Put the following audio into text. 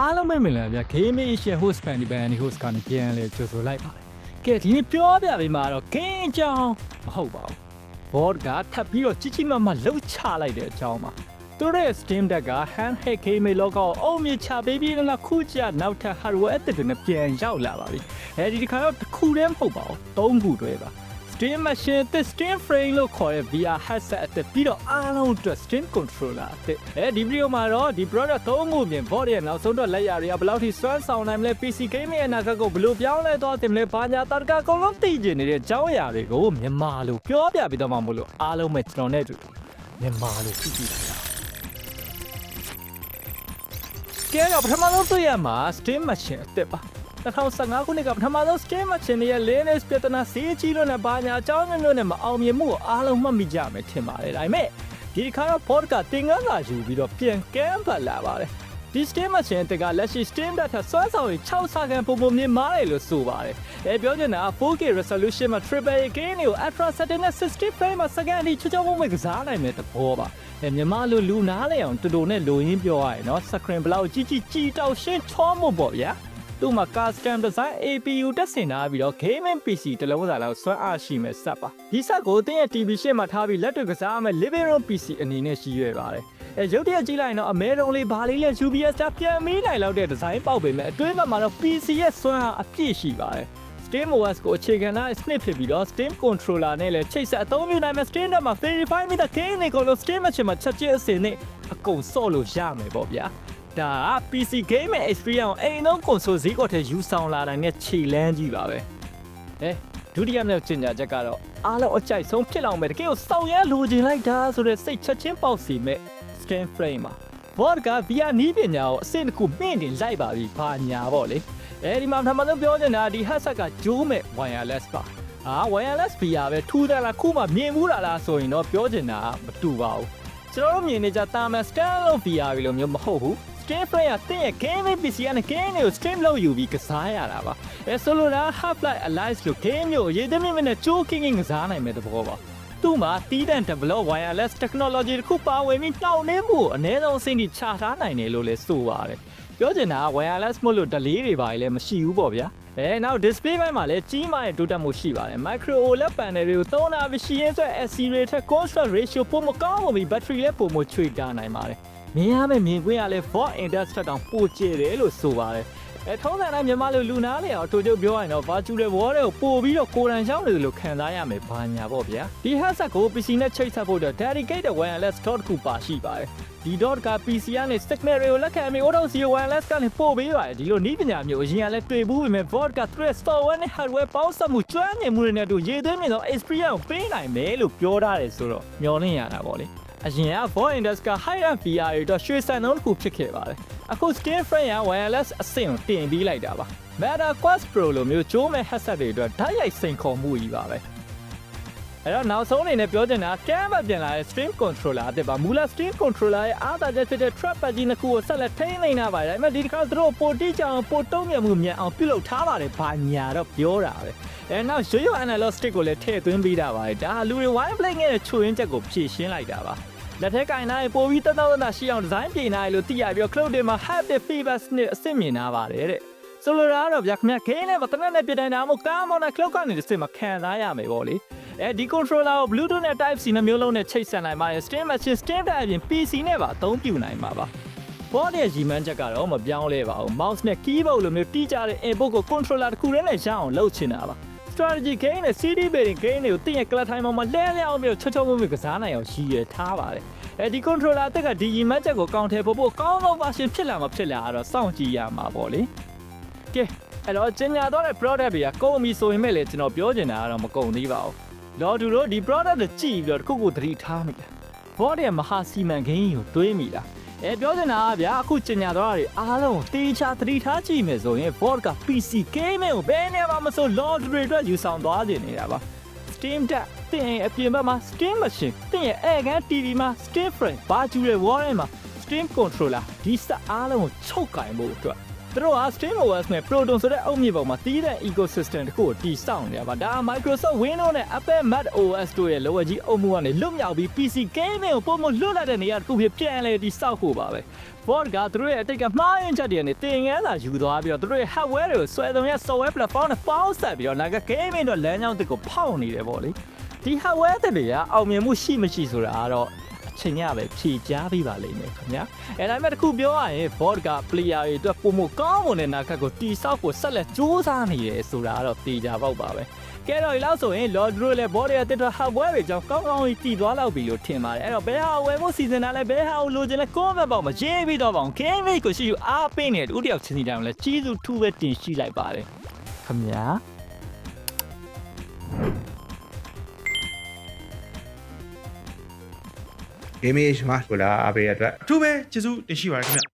အားလုံးပဲမင်္ဂလာဗျာ Gaming Asia Host Fan ဒီဘန်ဒီ host ကနေပြန်လဲကြိုဆိုလိုက်ပါတယ်ကဲဒီနေ့ပြောပြပေးမှာတော့ game အကြောင်းမဟုတ်ပါဘူး board ကထပ်ပြီးတော့ကြီးကြီးမားမားလှုပ်ချလိုက်တဲ့အကြောင်းပါသူတို့ရဲ့ Steam Deck က handheld game လောကအုံမြချပေးပြီးတော့ခုကျနောက်ထပ် hardware အသစ်တွေနဲ့ပြန်ရောက်လာပါပြီအဲဒီဒီခါတော့တစ်ခုတည်းမဟုတ်ပါဘူးသုံးခုတွဲပါ Steam Machine အသစ် Steam Frame လို့ခေါ်တဲ့ VR headset အသစ်ပြီးတော့အားလုံးအတွက် Steam Controller အသစ်အဲဒီဗီဒီယိုမှာတော့ဒီ product သုံးခုပြင် board ရဲ့နောက်ဆုံးတော့လက်ရာတွေကဘယ်လောက်ထိစွမ်းဆောင်နိုင်မလဲ PC gaming ရဲ့အနာဂတ်ကိုဘယ်လိုပြောင်းလဲသွားတင်မလဲဘာညာတာတကအကုန်လုံးသိကျင်နေတဲ့အကြောင်းအရာတွေကိုမြန်မာလိုပြောပြပြီးတော့မှမလို့အားလုံးပဲကျွန်တော်နဲ့အတူမြန်မာလိုကြည့်ကြည့်လိုက်တာကဲတော့ပထမဆုံးတွေ့ရမှာ Steam Machine အသစ်ပါ 2015ခုနှစ်ကပထမဆုံး scale machine ရဲ့ Linux ပြဿနာဈေးကြီးလို့နဲ့ဘာညာအကြောင်းမျိုးနဲ့မအောင်မြင်မှုကိုအားလုံးမှတ်မိကြမယ်ထင်ပါတယ်ဒါပေမဲ့ဒီခါတော့ podcast တင်ကန်းလာယူပြီးတော့ပြန်ကမ်းပတ်လာပါတယ်ဒီ steam machine တက်ကလက်ရှိ steam တက်ထဆွမ်းဆောင်ရ6ဆခန့်ပုံပုံမြင့်မားတယ်လို့ဆိုပါတယ်။အဲပြောချင်တာ 4K resolution မှာ triple A gain တွေကို ultra setting နဲ့60 frame မှာစကန်အထိချောချောမွေ့မွေ့ကစားနိုင်တဲ့သဘောပါ။အဲမြန်မာလိုလူနားလဲအောင်တူတူနဲ့လိုရင်းပြောရရင်နော် screen ဘလောက်ကြီးကြီးကြီးတောက်ရှင်းချောမို့ပေါ့ဗျာ။ သူ့မှာ custom design APU တက်ဆင်ထားပြီးတော့ gaming PC တစ်လုံးစာလောက်စွမ်းအားရှိမဲ့စက်ပါဒီစက်ကိုတင်းရဲ့ TV ရှေ့မှာထားပြီးလက်တွေ့ကစားမဲ့ living room PC အနေနဲ့ရှိရွယ်ပါတယ်အဲရုပ်တရက်ကြည့်လိုက်ရင်တော့အမဲတုံးလေးဘာလေးလဲ UPS တာပြန်မီးနိုင်လောက်တဲ့ဒီဇိုင်းပေါက်ပေမဲ့အတွင်းဘက်မှာတော့ PC ရဲ့စွမ်းအားအပြည့်ရှိပါတယ် Steam OS ကိုအခြေခံထားတဲ့ snip ဖြစ်ပြီးတော့ Steam controller နဲ့လည်းချိတ်ဆက်အသုံးပြုနိုင်မယ် Steam နဲ့မှာ verify မိတဲ့ game တွေကိုလို့ Steam မှာချိန်မှာချက်ချင်းအစင်နဲ့အကုန်ဆော့လို့ရမယ်ပေါ့ဗျာ ဒါက PC gaming experience ကိုအိမ်လုံး console ဈေးကွက်ထဲယူဆောင်လာနိုင်တဲ့ခြေလမ်းကြီးပါပဲအဲဒုတိယမြောက်ကျင်ညာချက်ကတော့အားလုံးအကြိုက်ဆုံးဖြစ်လောက်မယ်တကယ်ကိုစောင့်ရမ်းလိုချင်လိုက်တာဆိုတဲ့စိတ်ချက်ချင်းပေါက်စီမဲ့ Steam frame မှာ board က VR နီးပညာကိုအဆင့်တစ်ခုမြင့်တင်လိုက်ပါပြီဘာညာပေါ့လေအဲဒီမှာပထမဆုံးပြောချင်တာဒီ headset ကဂျိုးမဲ့ wireless ပါအာ wireless VR ပဲထူးတယ်လားခုမှမြင်ဘူးလားလားဆိုရင်တော့ပြောချင်တာမတူပါဘူးကျွန်တော်တို့မြင်နေကြတာမန် standalone VR လို့မျိုးမဟုတ်ဘူး Steam Play ကတင်းရဲ့ gaming PC နဲ့ game တွေကို stream လုပ်ယူပြီးကစားရတာပါအဲဆိုလိုတာ Half-Life Alyx လို့ game မျိုးရေးသမီးမနဲ့ကြိုးကင်းကင်းကစားနိုင်မဲ့သဘောပါသူ့မှာတီးတန့် develop wireless technology တခုပါဝင်ပြီးနှောင့်နှင်းမှုကိုအနည်းဆုံးအဆင့်ထိချထားနိုင်တယ်လို့လည်းဆိုပါတယ်ပြောချင်တာက wireless မို့လို့ delay တွေပါလည်းမရှိဘူးပေါ့ဗျာအဲနောက် display ဘက်မှာလည်းကြီးမားတဲ့တိုးတက်မှုရှိပါတယ် micro OLED panel တွေကိုသုံးတာမရှိရင်ဆို SC rate ထက် contrast ratio ပိုမကောင်းဘူးပြီး battery လည်းပိုမချွေတာနိုင်ပါတယ် မြင်ရမယ့်မြင်ကွင်းကလည်း Ford Index ထက်တောင်ပိုကျတယ်လို့ဆိုပါတယ်အဲထုံးစံတိုင်းမြန်မာလူလူနာလေအောင်အတူတူပြောရရင်တော့ virtual world တွေကိုပို့ပြီးတော့ကိုယ်တိုင်ရှောင်းနေလို့ခံစားရမယ်ဘာညာပေါ့ဗျာဒီ headset ကို PC နဲ့ချိတ်ဆက်ဖို့တော့ dedicated wireless dot ခုပါရှိပါတယ်ဒီ dot က PC ကနေ signal တွေကိုလက်ခံပြီး auto zero wireless ကနေပို့ပေးပါတယ်ဒီလိုနီးပညာမျိုးအရင်ကလည်းတွေ့ဘူးပေမဲ့ Ford က thread software နဲ့ hardware ပေါင်းစပ်မှုကျွမ်းကျင်မှုတွေနဲ့အတူရေးသွင်းနေသော experience ကိုပေးနိုင်မယ်လို့ပြောထားတယ်ဆိုတော့မျှော်လင့်ရတာပေါ့လေ အရင်က Void Index က high end VR တွေတော့ရွှေစံနှုန်းတစ်ခုဖြစ်ခဲ့ပါတယ်အခု Steam Frame ရ wireless အဆင့်ကိုတင်ပြီးလိုက်တာပါ Meta Quest Pro လိုမျိုးကျိုးမဲ့ headset တွေအတွက်ဓာတ်ရိုက်စိန်ခေါ်မှုကြီးပါပဲအဲ့တော့နောက်ဆုံးအနေနဲ့ပြောချင်တာကမ်ဘပြန်လာတဲ့ Stream Controller အသစ်ပါမူလ Stream Controller ရဲ့အားသာချက်ဖြစ်တဲ့ trap pad ကြီးနှစ်ခုကိုဆက်လက်ထိန်းသိမ်းထားပါတယ်ဒါပေမဲ့ဒီတစ်ခါသူတို့ပိုတိကျအောင်ပိုတုံးမြမှုမြန်အောင်ပြုလုပ်ထားပါတယ်ဘာညာတော့ပြောတာပဲအဲနောက်ရိုးရိုး analog stick ကိုလည်းထည့်သွင်းပေးတာပါတယ်ဒါလူတွေ wire play နဲ့ချိုရင်းချက်ကိုဖြည့်ရှင်းလိုက်တာပါ လက်ထက်ကင်နိုင်ပိုပြီးတသက်သက်ရှိအောင်ဒီဇိုင်းပြင်နိုင်လို့သိရပြီးတော့ cloud တွေမှာ haptic feedback နဲ့အဆင့်မြင်နာပါတယ်တဲ့ဆိုလိုတာကတော့ဗျာခင်ဗျာခင်းနဲ့ဗတနက်နဲ့ပြင်တိုင်းတာမို့ကားမောင်းတဲ့ cloud ကနေတစ်စင်မှာခံစားရမယ်ပေါ့လေအဲဒီ controller ကို Bluetooth နဲ့ Type C နှမျိုးလုံးနဲ့ချိတ်ဆက်နိုင်ပါတယ် Steam Machine Steam Deck အပြင် PC နဲ့ပါအသုံးပြုနိုင်မှာပါဘောရဲ့ရီမန်းချက်ကတော့မပြောင်းလဲပါဘူး mouse နဲ့ keyboard လိုမျိုးတိကျတဲ့ input ကို controller တစ်ခုတည်းနဲ့ရအောင်လုပ်ချင်တာပါ strategy game နဲ့ CD building game တွေကိုတင်ရဲ့ class time မှာလဲလဲအောင်မျိုးချောချောမွေ့မွေ့ကစားနိုင်အောင်ရည်ရွယ်ထားပါတယ်အဲဒီ controller အသက်ကဒီရီမန်းချက်ကိုကောင်းထဲဖို့ဖို့ကောင်းသော version ဖြစ်လာမှာဖြစ်လာတော့စောင့်ကြည့်ရမှာပေါ့လေကဲအဲ့တော့ကျင်ညာတော့တဲ့ product တွေကကုန်ပြီဆိုရင်မဲ့လေကျွန်တော်ပြောချင်တာကတော့မကုန်သေးပါဘူးတော့သူတို့ဒီ product ကိုကြည့်ပြီးတော့တစ်ခုခုသတိထားမိလား board ရဲ့မဟာစီမံကိန်းကိုတွေးမိလား အဲပြောချင်တာကဗျာအခုကျင်ညာတော့တွေအားလုံးတေးချသတိထားကြည့်မယ်ဆိုရင် board က PC game ကိုဘယ်နေရာမှာမဆို lottery အတွက်ယူဆောင်သွားနေနေတာပါ Steam Deck တင်ရဲ့အပြင်ဘက်မှာ Steam Machine တင်ရဲ့အဲကန် TV မှာ Steam Frame ဘာကျူရဲ့ wall မှာ Steam Controller ဒီစက်အားလုံးကိုချုပ်ကင်ဖို့အတွက် သူတို့က StreamOS နဲ့ Proton ဆိုတဲ့အုတ်မြစ်ပေါ်မှာတည်တဲ့ ecosystem တစ်ခုကိုတည်ဆောက်နေတာပါဒါက Microsoft Windows နဲ့ Apple Mac OS တို့ရဲ့လောကကြီးအုတ်မှုကနေလွတ်မြောက်ပြီး PC gaming ကိုပုံမလွတ်လာတဲ့နေရာတစ်ခုဖြစ်ပြန်လဲတည်ဆောက်ဖို့ပါပဲ Ford ကသူတို့ရဲ့အတိတ်ကမှားယွင်းချက်တွေနဲ့တင်ငန်းလာယူသွားပြီးတော့သူတို့ရဲ့ hardware တွေကိုဆွဲသွင်းရဲ့ software platform နဲ့ပေါင်းဆက်ပြီးတော့နာက gaming တို့လမ်းကြောင်းတစ်ကိုဖောက်နေတယ်ပေါ့လေဒီ hardware တွေကအောင်မြင်မှုရှိမရှိဆိုတာကတော့အ ချိန်ရပဲဖြေကြားပြီးပါလိမ့်မယ်ခင်ဗျာအဲဒါပေမဲ့တစ်ခုပြောရရင် Ford က player တွေအတွက်ပုံမကောင်းမွန်တဲ့နာကကိုတီဆောက်ဖို့ဆက်လက်စူးစမ်းနေတယ်ဆိုတာကတော့တေချာပေါက်ပါပဲကဲတော့ဒီလောက်ဆိုရင် Lord တို့လည်း Board ရဲ့တစ်တော့ hardware တွေကြောင့်ကောင်းကောင်းကြီးတည်သွားလောက်ပြီလို့ထင်ပါတယ်အဲ့တော့ဘယ်ဟာကိုဝယ်ဖို့စီစဉ်တာလဲဘယ်ဟာကိုလိုချင်လဲ comment ပေါက်မှာရေးပြီးတော့ပါအောင် game ကိုရှိယူအားပေးနေတဲ့ဦးတယောက်ချင်းစီတိုင်းကိုလည်းကြီးစုထူးပဲတင်ရှိလိုက်ပါတယ်ခင်ဗျာ gaming မှာဆိုလာအားပေးရတဲ့အတွက်အထူးပဲကျေးဇူးတင်ရှိပါတယ်ခင်ဗျ